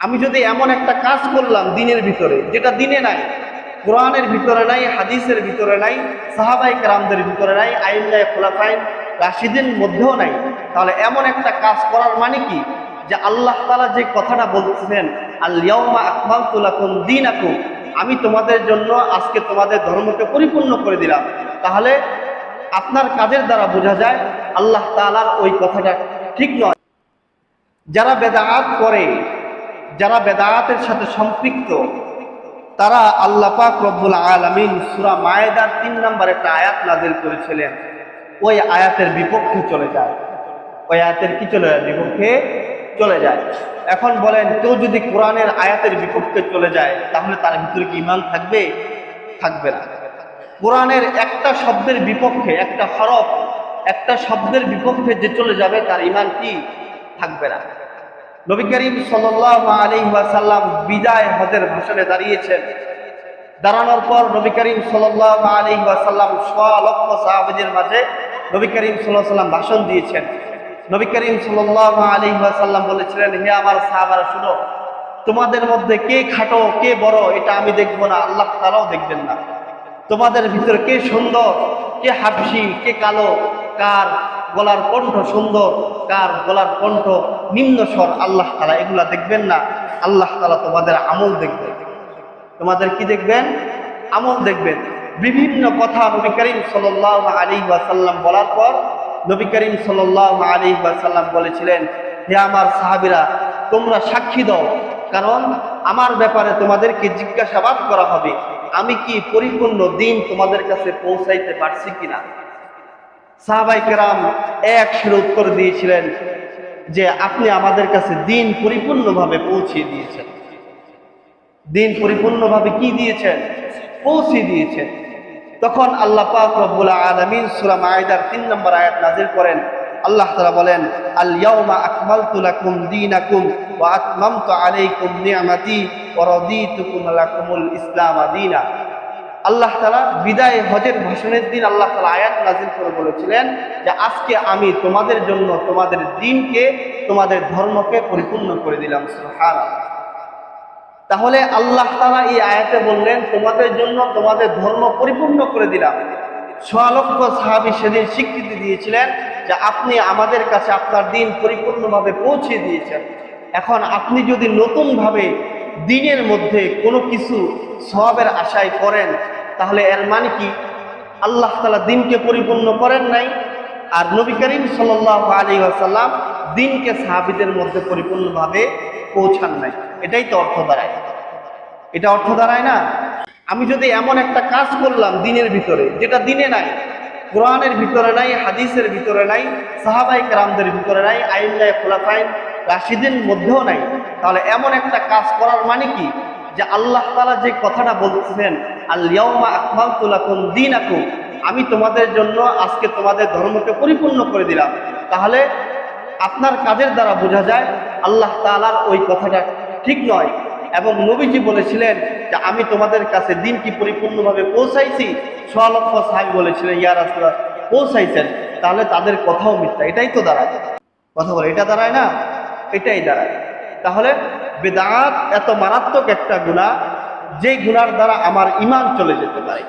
আমি যদি এমন একটা কাজ করলাম দিনের ভিতরে, যেটা দিনে নাই, কোরআনের ভিতরে নাই, হাদিসের ভিতরে নাই, সাহাবাই কেরামদের ভিতরে নাই আইল্লাহ খোলাফাইন রাশিদিন মধ্যেও নাই, তাহলে এমন একটা কাজ করার মানে কি? যে আল্লাহ তালা যে কথাটা বলতেছেন আল্লাহমা আকমাল তুলাকুম দিন আকুম আমি তোমাদের জন্য আজকে তোমাদের ধর্মকে পরিপূর্ণ করে দিলাম। তাহলে আপনার কাজের দ্বারা বোঝা যায়, আল্লাহ তালার ওই কথাটা ঠিক নয়। যারা বেদাআত করে যারা বেদাআতের সাথে সম্পৃক্ত, তারা আল্লাহ পাক রব্বুল আলামিন সুরা মায়েদার তিন নম্বর একটা আয়াত নাজিল করেছিলেন। ওই আয়াতের বিপক্ষে চলে যায়। ওই আয়াতের কি চলে যায়? বিপক্ষে চলে যায়। এখন বলেন, কেউ যদি কোরআনের আয়াতের বিপক্ষে চলে যায়, তাহলে তার ভিতরে কি ইমান থাকবে? থাকবে না। কোরআনের একটা শব্দের বিপক্ষে, একটা হরফ, একটা শব্দের বিপক্ষে যে চলে যাবে, তার ইমান কি? থাকবে না। নবী করিম ওয়াসাল্লাম বিদায় হজের ভাষণে দাঁড়িয়েছেন। দাঁড়ানোর পর নবী করিম সাল্লাল্লাহু আলাইহি ওয়াসাল্লাম সোয়া লক্ষ সাহাবীদের মাঝে নবী করিম সাল্লাল্লাহু আলাইহি ওয়াসাল্লাম ভাষণ দিয়েছেন। নবী করিম সাল্লাল্লাহু আলাইহি ওয়াসাল্লাম বলেছিলেন, হে আমার সাহাবারা, শুনো, তোমাদের মধ্যে কে খাটো, কে বড়, এটা আমি দেখব না, আল্লাহ তাআলাও দেখবেন না। তোমাদের ভিতরে কে সুন্দর, কে হাফসি, কে কালো, কার গলার কণ্ঠ সুন্দর, কার গলার কণ্ঠ নিম্ন স্বর আল্লাহ তালা এগুলা দেখবেন না। আল্লাহ তালা তোমাদের আমল দেখবেন। তোমাদের কি দেখবেন? আমল দেখবেন। বিভিন্ন কথা নবী করিম সাল্লাহ আলী ওয়াসাল্লাম বলার পর নবী করিম সাল্লাহ আলী ওয়াসাল্লাম বলেছিলেন, হে আমার সাহাবিরা, তোমরা সাক্ষী দাও। কারণ আমার ব্যাপারে তোমাদেরকে জিজ্ঞাসাবাদ করা হবে। আমি কি পরিপূর্ণ দিন তোমাদের কাছে পৌঁছাইতে পারছি কিনা? সাহাবাই কেরাম এক সুরে উত্তর দিয়েছিলেন যে আপনি আমাদের কাছে দিন পরিপূর্ণভাবে পৌঁছে দিয়েছেন। দিন পরিপূর্ণভাবে কি দিয়েছেন? পৌঁছে দিয়েছেন। তখন আল্লাহ পাক রব্বুল আলামিন সূরা মাইদার 3 নম্বর আয়াত নাজির করেন। আল্লাহ তাআলা বলেন, আল ইয়াউমা আকমালতু লাকুম দীনাকুম ওয়া আতমামতু আলাইকুম নি'মাতি ওয়া রাদিতুকুম লাকুমুল ইসলাম দীনা। আল্লাহ তালা বিদায় হজের ভাষণের দিন আল্লাহ তালা আয়াত নাযিল করে বলেছিলেন যে আজকে আমি তোমাদের জন্য তোমাদের দিনকে, তোমাদের ধর্মকে পরিপূর্ণ করে দিলাম তাহলে আল্লাহ তালা এই আয়াতে বললেন, তোমাদের জন্য তোমাদের ধর্ম পরিপূর্ণ করে দিলাম। সোয়ালক্ষ সাহাবি সেদিন স্বীকৃতি দিয়েছিলেন যে আপনি আমাদের কাছে আপনার দিন পরিপূর্ণভাবে পৌঁছে দিয়েছেন। এখন আপনি যদি নতুনভাবে দিনের মধ্যে কোনো কিছু সবের আশায় করেন তাহলে এর মানে কি? আল্লাহ তালা দিনকে পরিপূর্ণ করেন নাই, আর নবী করিম সাল্লাহ আলী আসাল্লাম দিনকে সাহাবিদের মধ্যে পরিপূর্ণভাবে পৌঁছান নাই। এটাই তো অর্থ দাঁড়ায়। এটা অর্থ দাঁড়ায় না? আমি যদি এমন একটা কাজ করলাম দিনের ভিতরে, যেটা দিনে নাই, কোরআনের ভিতরে নাই, হাদিসের ভিতরে নাই সাহাবাই কেরামদের ভিতরে নাই আইল্লাহ খোলাফাইন রাশিদিন মধ্যেও নাই, তাহলে এমন একটা কাজ করার মানে কি? যে আল্লাহ তালা যে কথাটা বলতেছেন দিন আমি তোমাদের জন্য আজকে তোমাদের ধর্মকে পরিপূর্ণ করে দিলাম। তাহলে আপনার কাজের দ্বারা বোঝা যায়, আল্লাহ তালার ওই কথাটা ঠিক নয়। এবং নবীজি বলেছিলেন যে, আমি তোমাদের কাছে দিন কি পরিপূর্ণভাবে পৌঁছাইছি। সোয়ালক্ষ সাহেব বলেছিলেন ইয়ার আসলা পৌঁছাইছেন। তাহলে তাদের কথাও মিথ্যা। এটাই তো দাঁড়ায়। কথা বলে, এটা দাঁড়ায় না? এটাই দাঁড়ায়। তাহলে বেদাত এত মারাত্মক একটা গুণা যে গুনার দ্বারা আমার ইমান চলে যেতে পারে।